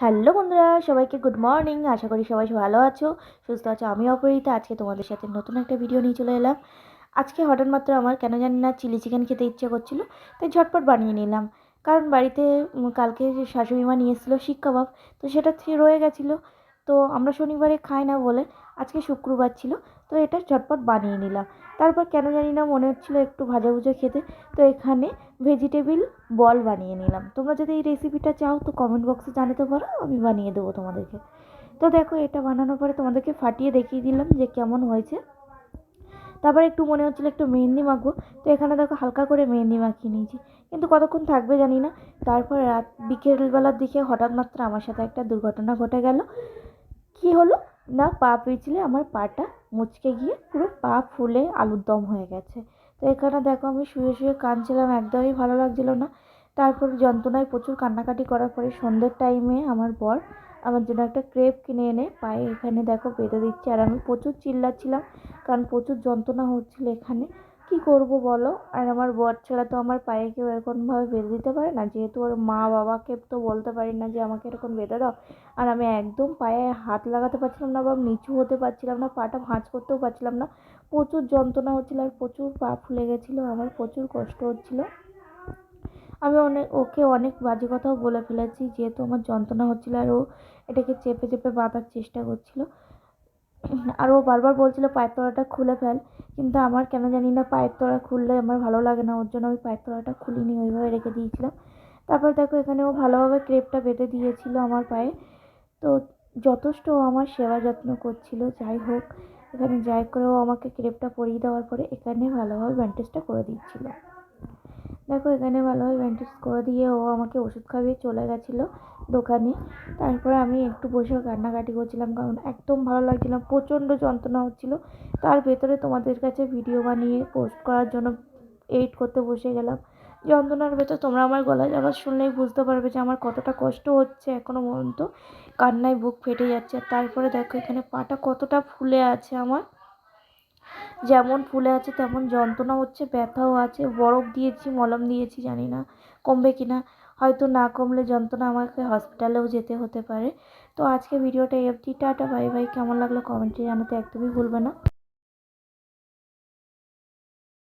Hello বন্ধুরা, সবাইকে good morning. আশা করি সবাই ভালো আছো, সুস্থ আছো আমি অপরিতা আজকে তোমাদের সাথে নতুন একটা ভিডিও নিয়ে চলে এলাম। আজকে হঠাৎ মাত্র আমার কেন জানি না চিলি চিকেন খেতে ইচ্ছে করছিল, তাই ঝটপট বানিয়ে নিলাম। কারণ বাড়িতে কালকে শাশুড়ি মা নিয়ে এসেছিল শিক কাবাব তো সেটা রয়ে গেছিল। তো আমরা শনিবারে খাই না বলে আজকে শুক্রবার ছিল, তো এটা ঝটপট বানিয়ে নিলাম। তারপর কেন জানি না মনে হচ্ছিল একটু ভাজা ভুজা খেতে, তো এখানে ভেজিটেবিল বল বানিয়ে নিলাম। তোমরা যদি এই রেসিপিটা চাও তো কমেন্ট বক্সে জানাতে পারো, আমি বানিয়ে দেবো তোমাদেরকে। তো দেখো এটা বানানোর পরে তোমাদেরকে ফাটিয়ে দেখিয়ে দিলাম যে কেমন হয়েছে। তারপরে একটু মনে হচ্ছিল একটু মেহেন্দি মাখবো, তো এখানে দেখো হালকা করে মেহেন্দি মাখিয়ে নিয়েছি। কিন্তু কতক্ষণ থাকবে জানি না। তারপর রাত বিকেলবেলার দিকে হঠাৎ মাত্র আমার সাথে একটা দুর্ঘটনা ঘটে গেল। কি হলো? না, পা পিছলে আমার পাটা মুচকে গিয়ে পুরো পা ফুলে আলুর দম হয়ে গেছে। তো এখানে দেখো আমি শুয়ে শুয়ে কাঁদছিলাম, একদমই ভালো লাগছিল না। তারপর যন্ত্রণায় প্রচুর কান্নাকাটি করার পরে সন্ধ্যের টাইমে আমার বর আমার জন্য একটা ক্রেপ কিনে এনে পায়ে এখানে দেখো বেঁধে দিচ্ছে। আর আমি প্রচুর চিল্লাচ্ছিলাম, কারণ প্রচুর যন্ত্রণা হচ্ছিল এখানে। কি করব বলো? আর আমার বর ছাড়া তো আমার পায়ে কেউ এরকমভাবে বেঁধে দিতে পারে না। যেহেতু ওর মা বাবাকে তো বলতে পারি না যে আমাকে এরকম বেঁধে দাও। আর আমি একদম পায়ে হাত লাগাতে পারছিলাম না বা নিচু হতে পারছিলাম না, পাটা ভাঁজ করতেও পারছিলাম না। প্রচুর যন্ত্রণা হচ্ছিল আর প্রচুর পা ফুলে গেছিল, আমার প্রচুর কষ্ট হচ্ছিল। আমি অনেক, ওকে অনেক বাজে কথাও বলে ফেলেছি, যেহেতু আমার যন্ত্রণা হচ্ছিল আর ও এটাকে চেপে চেপে বাঁধার চেষ্টা করছিল। আর ও বারবার বলছিল পায়ের তলাটা খুলে ফেল, কিন্তু আমার কেন জানি না পায়ের তলা খুললে আমার ভালো লাগে না, ওর জন্য আমি পায়ের তলাটা খুলিনি, ওইভাবে রেখে দিয়েছিলাম। তারপর দেখো এখানে ও ভালোভাবে ক্রেপটা বেঁধে দিয়েছিল আমার পায়ে। তো যথেষ্ট ও আমার সেবা যত্ন করছিল, যাই হোক, এখানে যাই করে ও আমাকে ক্রেপটা পরিয়ে দেওয়ার পরে এখানে ভালোভাবে ব্যান্ডেজটা করে দিচ্ছিল। দেখো, এখানে ভালোভাবে ব্যান্ডেজ করে দিয়ে ও আমাকে ওষুধ খাইয়ে চলে গেছিল দোকানে। তারপরে আমি একটু বসে কান্নাকাটি করছিলাম, কারণ একদম ভালো লাগছিল না, প্রচণ্ড যন্ত্রণা হচ্ছিল। তার ভেতরে তোমাদের কাছে ভিডিও বানিয়ে পোস্ট করার জন্য এডিট করতে বসে গেলাম। যন্ত্রণার ভেতর তোমরা আমার গলায় আওয়াজ শুনলেই বুঝতে পারবে যে আমার কতটা কষ্ট হচ্ছে এখনও পর্যন্ত। কান্নায় বুক ফেটে যাচ্ছে। তারপরে দেখো, এখানে পাটা কতটা ফুলে আছে আমার। যেমন ফুলে আছে, তেমন যন্ত্রণা হচ্ছে, ব্যথাও আছে। বরফ দিয়েছি, মলম দিয়েছি, জানি না কমবে কি না হয়তো না কমলে যন্ত্রণা আমাকে হসপিটালেও যেতে হতে পারে। তো আজকে ভিডিওটা এফটি টাটা বাই বাই কেমন লাগল কমেন্টে জানাতে একদমই ভুলবে না।